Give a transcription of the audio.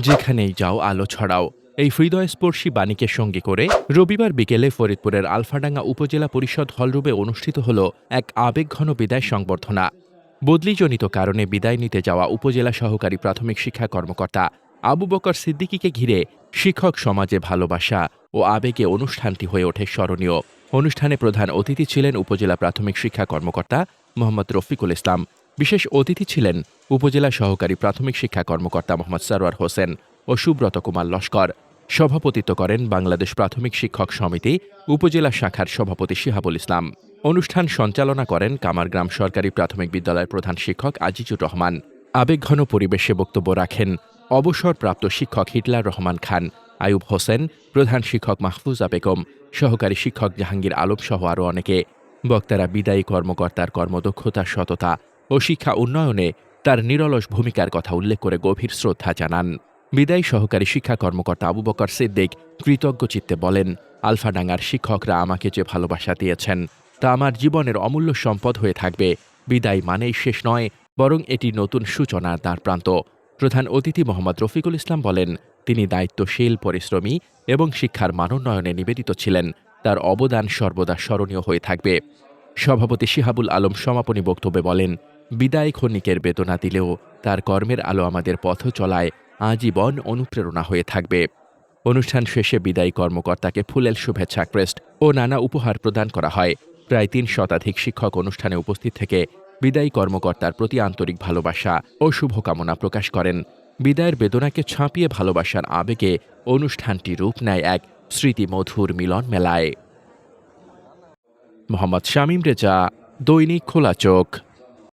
যেখানেই যাও, আলো ছড়াও। এই হৃদয়স্পর্শী বাণীকে সঙ্গে করে রবিবার বিকেলে ফরিদপুরের আলফাডাঙ্গা উপজেলা পরিষদ হলরুমে অনুষ্ঠিত হল এক আবেগঘন বিদায় সংবর্ধনা। বদলিজনিত কারণে বিদায় নিতে যাওয়া উপজেলা সহকারী প্রাথমিক শিক্ষা কর্মকর্তা আবু বকর সিদ্দিকীকে ঘিরে শিক্ষক সমাজে ভালোবাসা ও আবেগে অনুষ্ঠানটি হয়ে ওঠে স্মরণীয়। অনুষ্ঠানে প্রধান অতিথি ছিলেন উপজেলা প্রাথমিক শিক্ষা কর্মকর্তা মোহাম্মদ রফিকুল ইসলাম। বিশেষ অতিথি ছিলেন উপজেলা সহকারী প্রাথমিক শিক্ষা কর্মকর্তা মোহাম্মদ সরোয়ার হোসেন ও সুব্রত কুমার লস্কর। সভাপতিত্ব করেন বাংলাদেশ প্রাথমিক শিক্ষক সমিতি, উপজেলা শাখার সভাপতি শিহাবুল ইসলাম। অনুষ্ঠান সঞ্চালনা করেন কামারগ্রাম সরকারি প্রাথমিক বিদ্যালয়ের প্রধান শিক্ষক আজিজুর রহমান। আবেগঘন পরিবেশে বক্তব্য রাখেন অবসরপ্রাপ্ত শিক্ষক হিটলার রহমান খান, আয়ুব হোসেন, প্রধান শিক্ষক মাহফুজা বেগম, সহকারী শিক্ষক জাহাঙ্গীর আলম সহ আরও অনেকে। বক্তারা বিদায়ী কর্মকর্তার কর্মদক্ষতা, সততা ও শিক্ষা উন্নয়নে তার নিরলস ভূমিকার কথা উল্লেখ করে গভীর শ্রদ্ধা জানান। বিদায়ী সহকারী শিক্ষা কর্মকর্তা আবু বকর সিদ্দিক কৃতজ্ঞ চিত্তে বলেন আলফাডাঙ্গার শিক্ষকরা আমাকে যে ভালোবাসা দিয়েছেন, তা আমার জীবনের অমূল্য সম্পদ হয়ে থাকবে। বিদায় মানেই শেষ নয়, বরং এটি নতুন সূচনার দ্বার প্রান্ত। প্রধান অতিথি মোহাম্মদ রফিকুল ইসলাম বলেন, তিনি দায়িত্বশীল, পরিশ্রমী এবং শিক্ষার মানোন্নয়নে নিবেদিত ছিলেন। তার অবদান সর্বদা স্মরণীয় হয়ে থাকবে। সভাপতি শিহাবুল আলম সমাপনী বক্তব্যে বলেন বিদায় ক্ষণিকের বেদনা দিলেও তার কর্মের আলো আমাদের পথ চলায় আজীবন অনুপ্রেরণা হয়ে থাকবে। অনুষ্ঠান শেষে বিদায়ী কর্মকর্তাকে ফুলেল শুভেচ্ছা ক্রেস্ট ও নানা উপহার প্রদান করা হয়। প্রায় তিন শতাধিক শিক্ষক অনুষ্ঠানে উপস্থিত থেকে বিদায়ী কর্মকর্তার প্রতি আন্তরিক ভালোবাসা ও শুভকামনা প্রকাশ করেন। বিদায়ের বেদনাকে ছাপিয়ে ভালোবাসার আবেগে অনুষ্ঠানটি রূপ নেয় এক স্মৃতিমধুর মিলন মেলায়। মোহাম্মদ শামীম রেজা, দৈনিক খোলা চোখ।